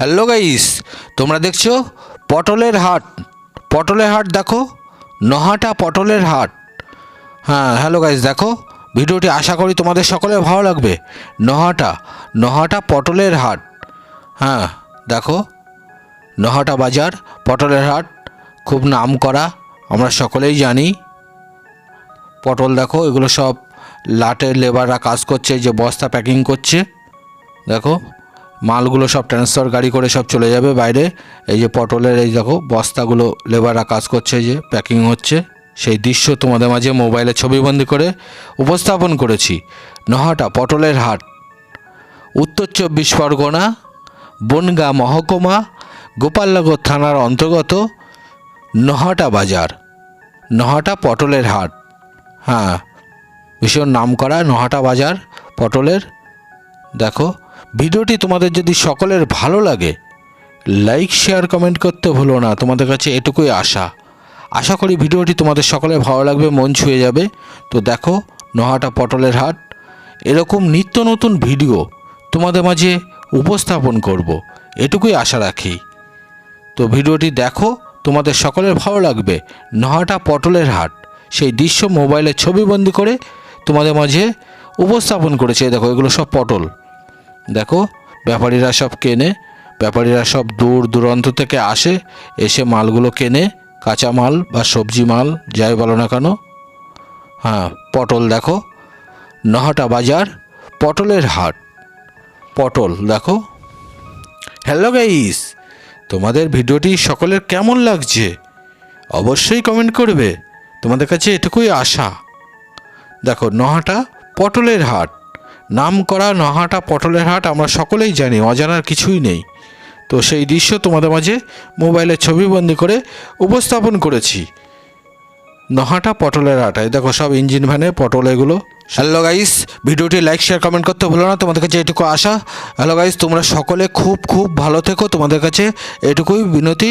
Hello guys তোমরা দেখছ? পটলের হাট। পটলের হাট দেখো? নহাটা পটলের হাট। হ্যাঁ হ্যালো গাইস দেখো? ভিডিওটি আশা করি তোমাদের সকলের ভালো লাগবে। নহাটা। নহাটা পটলের হাট। হ্যাঁ দেখো? নহাটা বাজার, পটলের হাট। খুব নাম করা, আমরা সকলেই জানি। পটল দেখো, এগুলো সব লাটের লেবাররা কাজ করছে, যে বস্তা প্যাকিং করছে। দেখো? মালগুলো সব ট্রান্সফার গাড়ি করে সব চলে যাবে বাইরে। এই যে পটলের, এই দেখো, বস্তাগুলো, লেবাররা কাজ করছে যে প্যাকিং হচ্ছে। সেই দৃশ্য তোমাদের মাঝে মোবাইলে ছবিবন্দি করে উপস্থাপন করেছি। নহাটা, পটলের হাট। উত্তর চব্বিশ পরগনা, বনগা মহকুমা, গোপালনগর থানার অন্তর্গত নহাটা বাজার। নহাটা পটলের হাট। হ্যাঁ ভীষণ নাম করা নহাটা বাজার, পটলের। দেখো ভিডিওটি তোমাদের যদি সকলের ভালো লাগে লাইক শেয়ার কমেন্ট করতে ভুলো না। তোমাদের কাছে এটুকুই আশা। আশা করি ভিডিওটি তোমাদের সকলের ভালো লাগবে, মন ছুঁয়ে যাবে। তো দেখো, নহাটা পটলের হাট। এরকম নিত্য নতুন ভিডিও তোমাদের মাঝে উপস্থাপন করব। এটুকুই আশা রাখি। তো ভিডিওটি দেখো, তোমাদের সকলের ভালো লাগবে। নহাটা পটলের হাট। সেই দৃশ্য মোবাইলে ছবিবন্দি করে তোমাদের মাঝে উপস্থাপন করেছে। দেখো, এগুলো সব পটল। দেখো, ব্যাপারীরা সব কেনে, ব্যাপারীরা সব দূর দূরান্ত থেকে আসে, এসে মালগুলো কেনে, কাঁচা মাল বা সবজি মাল, যাই বলো না কেন। হ্যাঁ পটল দেখো, নহাটা বাজার, পটলের হাট। পটল দেখো। হ্যালো গাইস, তোমাদের ভিডিওটি সকলের কেমন লাগছে? অবশ্যই কমেন্ট করবে, তোমাদের কাছে এটুকুই আশা। দেখো, নহাটা পটলের হাট। নাম করা নহাটা পটলের হাট আমরা সকলেই জানি, অজানার কিছুই নেই। তো সেই দৃশ্য তোমাদের মাঝে মোবাইলে ছবিবন্দি করে উপস্থাপন করেছি। নহাটা পটলের এই দেখো সব ইঞ্জিন ভ্যানে পটল এগুলো। হ্যালো গাইস ভিডিওটি লাইক শেয়ার কমেন্ট করতে ভুলো না। তোমাদের কাছে এটুকু আশা। হ্যালো গাইস তোমরা সকলে খুব খুব ভালো থেকো। তোমাদের কাছে এটুকুই বিনতি।